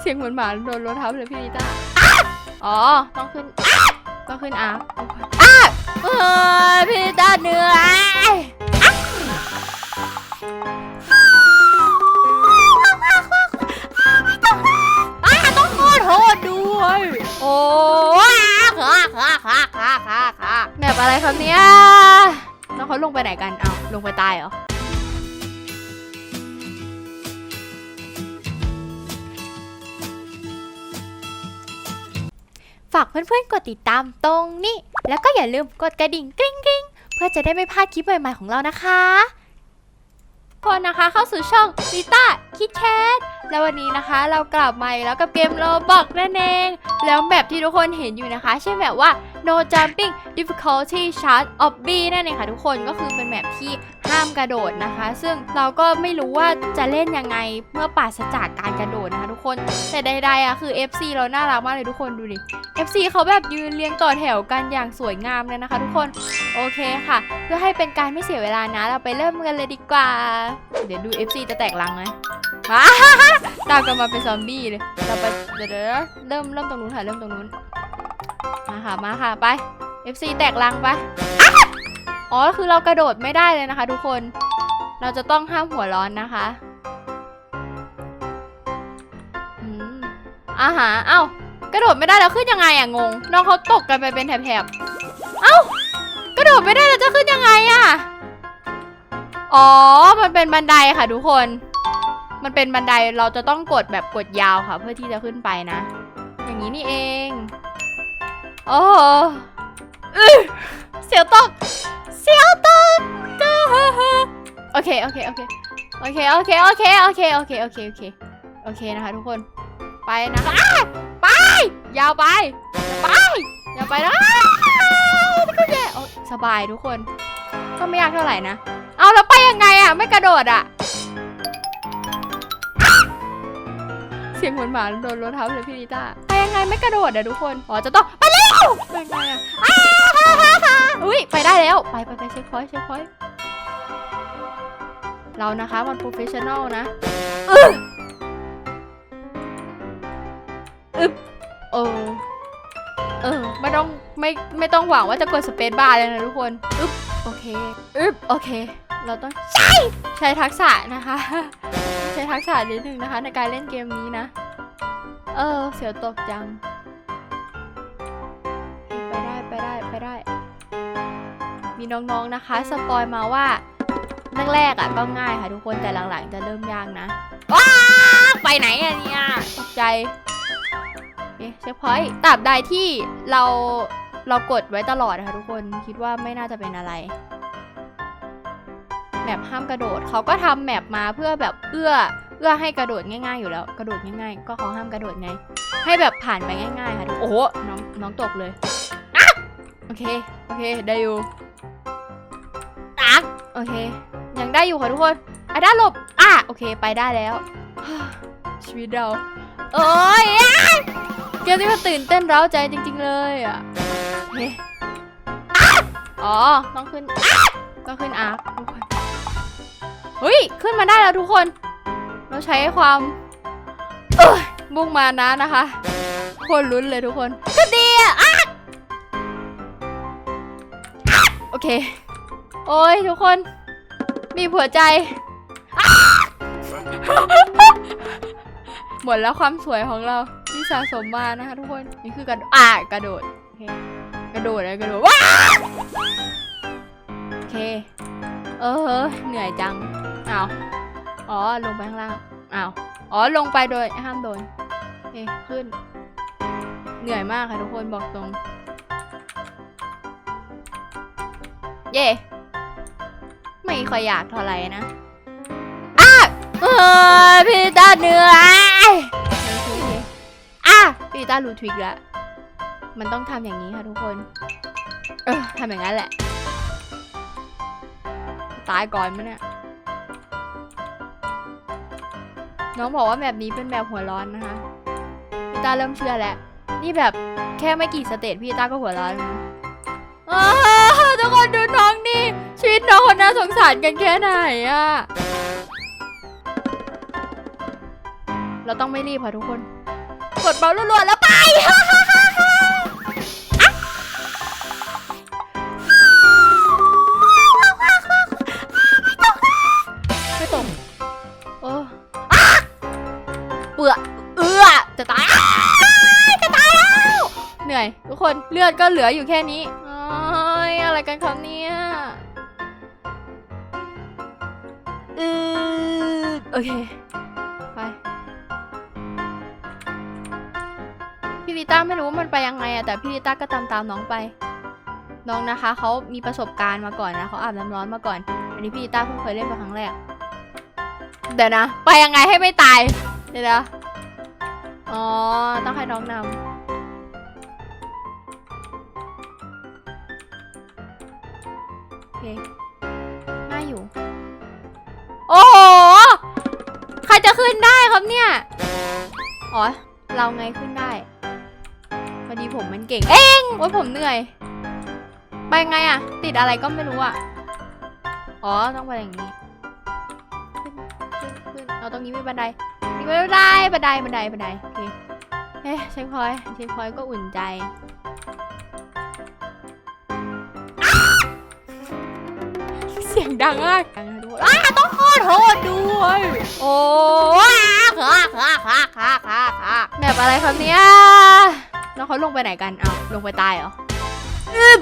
เสียงเหมือนหมาโดนรถทับเลยพี่นิต้าอ๋อ ต้องขึ้น ต้องขึ้นอาร์อ้าเออพี่นิต้าเหนื่อยอ้าต้องขอโทษด้วย โอ้ค่ะค่ะค่ะค่ะค่ะค่ะแบบอะไรครับเนี่ยแล้วเขาลงไปไหนกัน เอาลงไปตายเหรอ ฝากเพื่อนๆกดติดตามตรงนี้ แล้วก็อย่าลืมกดกระดิ่งกริ๊งกริ๊งเพื่อจะได้ไม่พลาดคลิปใหม่ๆของเรานะคะคนนะคะเข้าสู่ช่องลิต้าคิดแคทแล้ววันนี้นะคะเรากลับมาแล้วกับเกมโรบอกนั่นเอง แล้วแบบที่ทุกคนเห็นอยู่นะคะ ใช่แบบว่า no jumping difficulty chart of B นั่นเองค่ะทุกคนก็คือเป็นแบบที่ ห้ามกระโดดนะคะ ซึ่งเราก็ไม่รู้ว่าจะเล่นยังไงเมื่อปราศจากการกระโดดนะคะทุกคนแต่ใดๆอะคือ FC เราน่ารักมากเลยทุกคนดูดิ FC เขาแบบยืนเรียงต่อแถวกันอย่างสวยงามเลยนะคะ ทุกคนโอเคค่ะ เพื่อให้เป็นการไม่เสียเวลานะ เราไปเริ่มกันเลยดีกว่า เดี๋ยวดู FC จะแตกลังไหมมาตามกันมาเป็นซอมบี้เลยเราไปเดี๋ยวเริ่มเริ่มตรงนู้นค่ะเริ่มตรงนู้นมาค่ะมาค่ะไป FC แตกลังไป อ๋อคือเรากระโดดไม่ได้เลยนะคะ ทุกคน เราจะต้องห้ามหัวร้อนนะคะอืมอาหาเอ้ากระโดดไม่ได้แล้วขึ้นยังไงอะงง น้องเขาตกกันไปเป็นแถบๆ เอ้ากระโดดไม่ได้แล้วจะขึ้นยังไงอะอ๋อ มันเป็นบันไดค่ะทุกคน มันเป็นบันไดเราจะต้องกดแบบกดยาวค่ะ เพื่อที่จะขึ้นไปนะ อย่างนี้นี่เอง โอ้โหอื้อเสียวตก เสียวตกโอเค โอเค โอเค โอเค โอเค โอเค โอเค โอเค โอเค โอเค โอเคนะคะทุกคน ไปนะคะไป ยาวไป ไป อย่าไปนะก็แย่โอ๊ยสบายทุกคน ก็ไม่ยากเท่าไหร่นะ เอาแล้วไปยังไงอะ ไม่กระโดดอะ เสียงเหมือนหมาโดนรถทับเลยพี่นิต้า ไปยังไงไม่กระโดดอะทุกคน อ๋อจะต้องไปเร็วไปยังไงอะ อ้าฮ่าฮ่าฮ่าอุ้ยไปได้แล้ว ไปไปไปเช็คพอยต์เช็คพอยต์เรานะคะมันโปรเฟชชั่นอลนะอึ๊บอึ๊บเออเออไม่ต้องไม่ไม่ต้องหวังว่าจะกดสเปซบาร์เลยนะทุกคนอึ๊บโอเคอึ๊บโอเค เราต้องใช้ใช้ทักษะนะคะ ใช้ทักษะนิดนึงนะคะ ในการเล่นเกมนี้นะ เออ เสียวตกจัง น้องๆนะคะ สปอยมาว่าแรกๆอะก็ง่ายค่ะทุกคนแต่หลังๆจะเริ่มยากนะว้าไปไหนอะเนี่ยตกใจโอเคเช็คพอยต์ตราบใดที่เราเรากดไว้ตลอดนะคะทุกคนคิดว่าไม่น่าจะเป็นอะไรแมปห้ามกระโดดเขาก็ทำแมปมาเพื่อแบบเอื้อเอื้อให้กระโดดง่ายๆอยู่แล้ว กระโดดง่ายๆ ก็เขาห้ามกระโดดไง ให้แบบผ่านไปง่ายๆค่ะทุกโอ้โหน้องน้องตกเลยอะโอเคโอเคได้อยู่ อะโอเค ยังได้อยู่ค่ะทุกคนอะด้านหลบ อะโอเค ไปได้แล้ว ชีวิตเรา โอ้ยอะเกมนี้มันตื่นเต้นเร้าใจจริง ๆ เลยอะเฮ้อ๋อ ต้องขึ้นต้องขึ้นอาร์คทุกคนเฮ้ย ขึ้นมาได้แล้วทุกคน เราใช้ความเออมุ่งมานะนะคะโคนลุ้นเลยทุกคนก็ด เค โอ้ยทุกคนมีหัวใจ หมดแล้วความสวยของเราที่สะสมมานะคะทุกคนนี่คือกระโดดอ่ากระโดดโอเคกระโดดเลยกระโดดว้าโอเค เออเหนื่อยจังอ้าวอ๋อลงไปข้างล่างอ้าวอ๋อลงไปโดยห้ามโดนโอเคขึ้น เหนื่อยมากค่ะทุกคนบอกตรง เย่ไม่ค่อยอยากเท่าไหร่นะอ้าเออพี่ตาเหนื่อยอเคอะพี่ต้ารู้ทริคแล้วมันต้องทำอย่างนี้ค่ะทุกคน เออทำอย่างนั้นแหละ ตายก่อนมั้ยเนี่ย น้องบอกว่าแบบนี้เป็นแบบหัวร้อนนะคะ พี่ต้าเริ่มเชื่อแล้ว นี่แบบแค่ไม่กี่สเตจพี่ต้าก็หัวร้อนแล้วนะอ้าว ทุกคนดูน้องนี่ชีวิตน้องคนน่าสงสารกันแค่ไหนอะเราต้องไม่รีบค่ะทุกคน กดเบาลรัวๆแล้วไป ไม่ตรงโอ้อะเบื่อเอื้อจะตาย จะตายแล้ว เหนื่อย ทุกคนเลือดก็เหลืออยู่แค่นี้ อ้ยอะไรกันครับเนี่ยอือโอเค ไป พี่ลิต้าไม่รู้ว่ามันไปยังไงอะแต่พี่ลิต้าก็ตามตามๆน้องไป น้องนะคะ เขามีประสบการณ์มาก่อนนะเขาอาบน้ำร้อนมาก่อน อันนี้พี่ลิต้าเพิ่งเคยเล่นเป็นครั้งแรก เดี๋ยวนะ ไปยังไงให้ไม่ตาย เดี๋ยวนะ อ๋อ ต้องให้น้องนำ เนี่ย อ๋อ เราไงขึ้นได้ พอดีผมมันเก่ง เอ้งโอ้ยผมเหนื่อย ไปไงอะติดอะไรก็ไม่รู้อะอ๋อ ต้องไปอย่างนี้ ขึ้นขึ้นขึ้นเอาตรงนี้มีบันไดมีบันได บันได บันได บันได โอเคเอ๊ะเช็คพอยเช็คพอยก็อุ่นใจเสียงดังมากดังนะทุกคนอ้าต้องขอโทษด้วย โอ้ แบบอะไรครับเนี่ยแล้วเขาลงไปไหนกันเอาลงไปตายเหรออึบ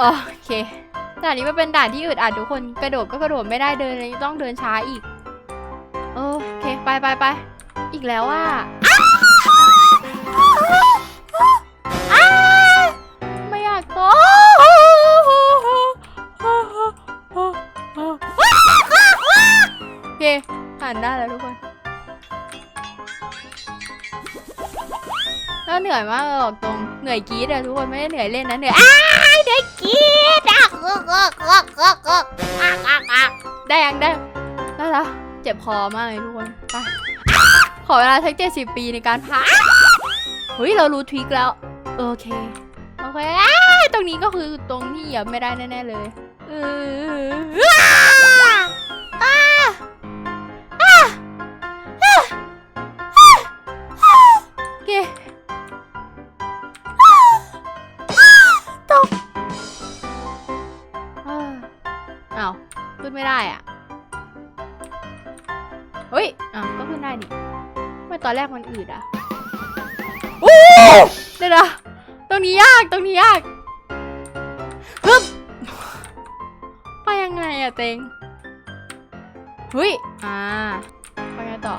อ๋อโอเคด่านนี้มันเป็นด่านที่อึดอัดทุกคนกระโดดก็กระโดดไม่ได้เดินเลยต้องเดินช้าอีกโอเคไปไปไปอีกแล้วอ่าวไม่อยากโตโอเคผ่านได้แล้วทุกคน เหนื่อยมากเลยบอกตรงเหนื่อยกรีดอะทุกคนไม่ได้เหนื่อยเล่นนะเหนื่อยอ้ายเหนื่อยกรีดอะได้ยังได้ได้แล้วเจ็บคอมากเลยทุกคนไปขอเวลาสักเจ็ดสิบปีในการพักเฮ้ยเรารู้ทริคแล้วโอเคโอเคตรงนี้ก็คือตรงที่เหยียบไม่ได้แน่ๆเลยเออ อนแรกมันอืดอะโอ้เดี๋ยวนะตรงนี้ยากตรงนี้ยากฮึบไปยังไงอะเต็งเฮ้ยอ่าไปไงต่อ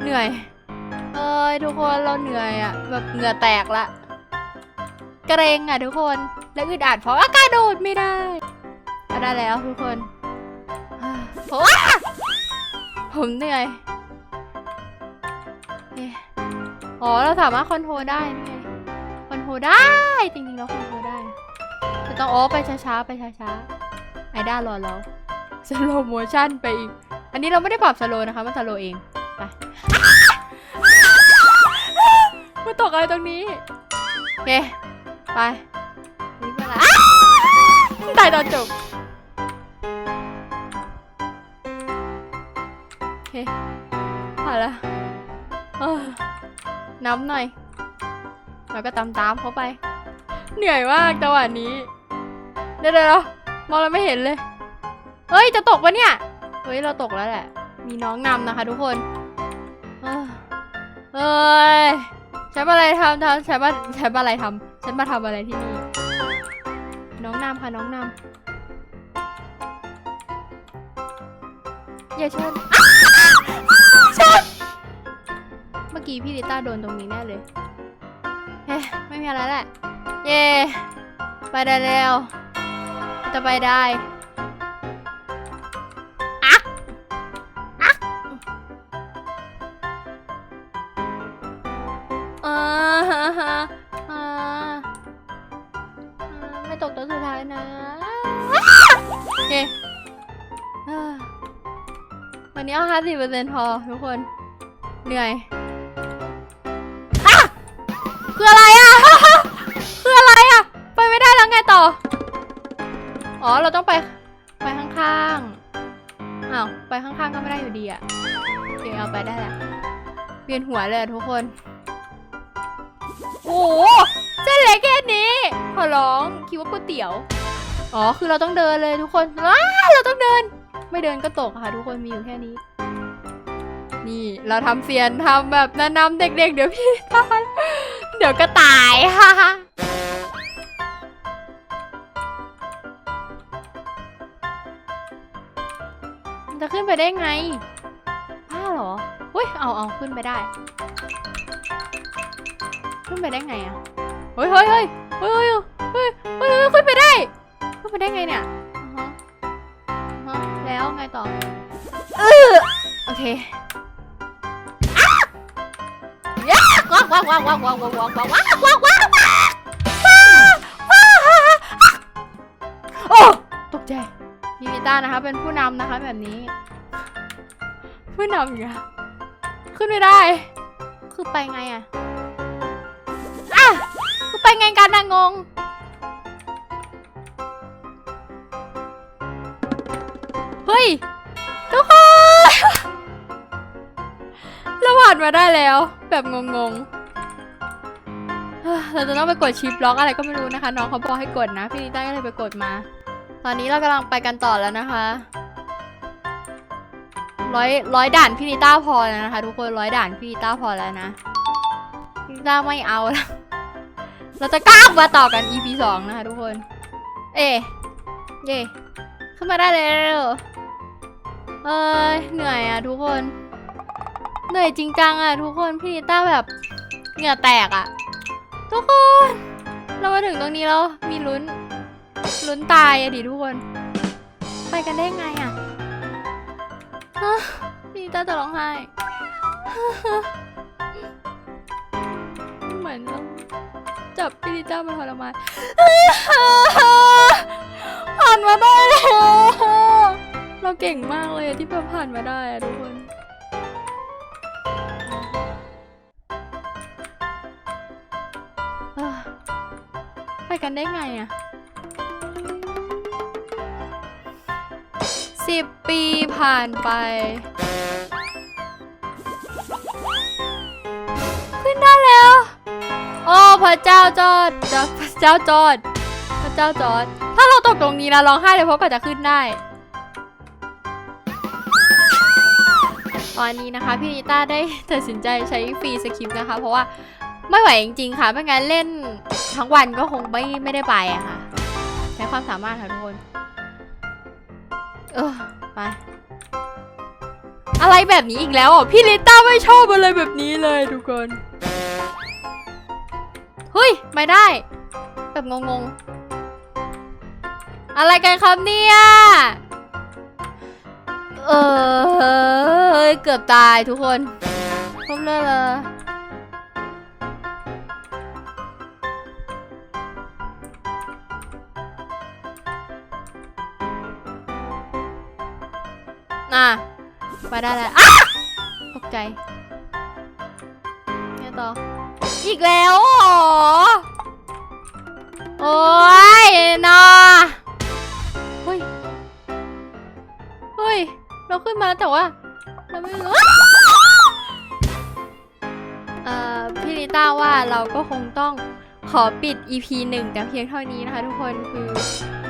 เหนื่อยเอ้ยทุกคนเราเหนื่อยอะแบบเหงื่อแตกละเกรงอะทุกคนแล้วอึดอัดเพราะว่ากระโดดไม่ได้ก็ได้แล้วทุกคนผมว่า ผมเหนื่อยอ๋อ เราสามารถคอนโทรลได้นี่ไงคอนโทรลได้ จริงๆเราคอนโทรลได้ จะต้องโอ้ไปช้าๆ ไปช้าๆ ไอด้ารอเราสโลโมชั่นไปอีก อันนี้เราไม่ได้ปรับสโลนะคะ มันสโลเอง ไปมาตกอะไรตรงนี้ โอเค ไปนี่เป็นอะไรตายตอนจบ เคพอละน้ำหน่อย แล้วก็ตามตามๆเขาไป เหนื่อยมากจังหวะนี้ เดี๋ยวเดี๋ยวมองแล้วไม่เห็นเลย เฮ้ย จะตกปะเนี่ย เฮ้ย เราตกแล้วแหละ มีน้องนำนะคะทุกคน เอ้ยฉันมาอะไรทำทำฉันมาฉันมาอะไรทำฉันมาทำอะไรที่นี่ น้องนำค่ะน้องนำอย่าช น เมื่อกี้พี่ลิต้าโดนตรงนี้แน่เลยเฮ้ไม่มีอะไรแหละ เย่ไปได้แล้ว จะไปได้อักอักอ่าฮะฮะอ่าอ่าไม่ตกตัวสุดท้ายนะโอเค อันนี้เอาห้าสิบเปอร์เซ็นต์พอทุกคน เหนื่อยอะคืออะไรอะคืออะไรอะไปไม่ได้แล้วไงต่อ อ๋อ เราต้องไป ไปข้างๆ อ้าว ไปข้างๆ ก็ไม่ได้อยู่ดีอะโอเคเอาไปได้แหละเวียนหัวเลยทุกคน โอ้โหเส้นเล็กแค่นี้ ขอร้อง คิดว่าก๋วยเตี๋ยว อ๋อ คือเราต้องเดินเลยทุกคนว้าเราต้องเดิน ไม่เดินก็ตกค่ะ ทุกคนมีอยู่แค่นี้ นี่เราทำเสียนทำแบบแนะนำเด็กๆ เดี๋ยวพี่ตายเดี๋ยวก็ตายค่ะจะขึ้นไปได้ไงบ้าเหรอเฮ้ยเอาเอาขึ้นไปได้ ขึ้นไปได้ไงอะเฮ้ยเฮ้ยเฮ้ยเฮ้ยเฮ้ยเฮ้ยขึ้นไปได้ ขึ้นไปได้ไงเนี่ย แล้วไงต่อเออโอเคอ้าวย้ากวักวักวักวักวักวักวักวักวักวักวักวักโอ้ตกใจมีมิต้านะคะ เป็นผู้นำนะคะแบบนี้ ผู้นำอีกอะขึ้นไม่ได้ คือไปไงอะอะคือไปไงกันนะงง ฮ้ย ทุกคนเราผ่านมาได้แล้ว แบบงงๆ เราจะต้องไปกดชิปล็อกอะไรก็ไม่รู้นะคะ น้องเขาบอกให้กดนะ พี่นิต้าก็เลยไปกดมา ตอนนี้เรากำลังไปกันต่อแล้วนะคะร้อยร้อยด่านพี่นิต้าพอแล้วนะคะ ทุกคนร้อยด่านพี่นิต้าพอแล้วนะพี่นิต้าไม่เอาแล้วเราจะก้าวมาต่อกัน EP สองนะคะทุกคน เอ๊ะเย่ขึ้นมาได้แล้ว เอ้ยเหนื่อยอะทุกคน เหนื่อยจริงจังอะทุกคนพี่นิต้าแบบเหงื่อแตกอะ ทุกคน เรามาถึงตรงนี้แล้วมีลุ้นลุ้นตายอะดิทุกคน ไปกันได้ไงอะพี่นิต้าจะร้องไห้เหมือนจับพี่นิต้ามาทรมานผ่านมาได้แล้ว เราเก่งมากเลยที่แบบผ่านมาได้อะทุกคน ไปกันได้ไงอะสิบปีผ่านไป ขึ้นได้แล้ว โอ้พระเจ้าจอดพระเจ้าจอด พระเจ้าจอด ถ้าเราตกตรงนี้นะร้องไห้เลยเพราะกว่าจะขึ้นได้ ตอนนี้นะคะพี่นิต้าได้ตัดสินใจใช้ฟรีสคริปต์นะคะ เพราะว่าไม่ไหวจริงๆค่ะ ไม่งั้นเล่นทั้งวันก็คงไม่ไม่ได้ไปอะค่ะ ใช้ความสามารถค่ะทุกคน เออไปอะไรแบบนี้อีกแล้วอะพี่ลิต้าไม่ชอบอะไรแบบนี้เลยทุกคน เฮ้ย ไม่ได้ แบบงงๆ อะไรกันครับเนี่ย เออเกือบตายทุกคนพบเลยลยน่ะไปได้แล้วอ้าตกใจไงต่อ อีกแล้วหรอ โอ้ยนะเเราขึ้นมาแล้วแต่ว่าเราไม่รู้เอ่อพี่ลิต้าว่าเราก็คงต้องขอปิด EP 1 แต่เพียงเท่านี้นะคะทุกคนคือ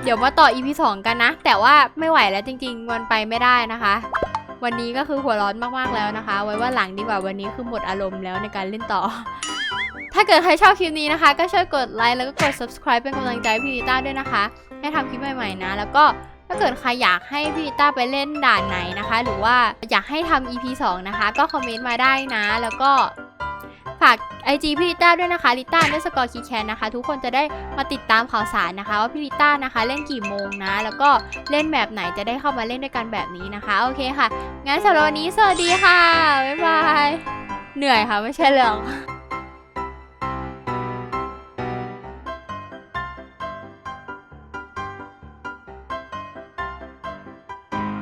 เดี๋ยวมาต่อ EP 2 กันนะ แต่ว่าไม่ไหวแล้วจริง ๆ วันไปไม่ได้นะคะ วันนี้ก็คือหัวร้อนมากๆแล้วนะคะ ไว้ว่าหลังดีกว่าวันนี้คือหมดอารมณ์แล้วในการเล่นต่อ ถ้าเกิดใครชอบคลิปนี้นะคะ ก็ช่วยกดไลค์แล้วก็กด subscribe เป็นกำลังใจพี่ลิต้าด้วยนะคะให้ทำคลิปใหม่ๆนะ แล้วก็ ถ้าเกิดใครอยากให้พี่ลิต้าไปเล่นด่านไหนนะคะ หรือว่าอยากให้ทำ EP 2 นะคะ ก็คอมเมนต์มาได้นะ แล้วก็ฝาก IG พี่ลิต้าด้วยนะคะลิต้าเนสกอร์คีแคนนะคะ ทุกคนจะได้มาติดตามข่าวสารนะคะ ว่าพี่ลิต้านะคะเล่นกี่โมงนะ แล้วก็เล่นแบบไหนจะได้เข้ามาเล่นด้วยกันแบบนี้นะคะ โอเคค่ะ งั้นสำหรับวันนี้สวัสดีค่ะ บ๊ายบาย เหนื่อยค่ะไม่ใช่เหรอง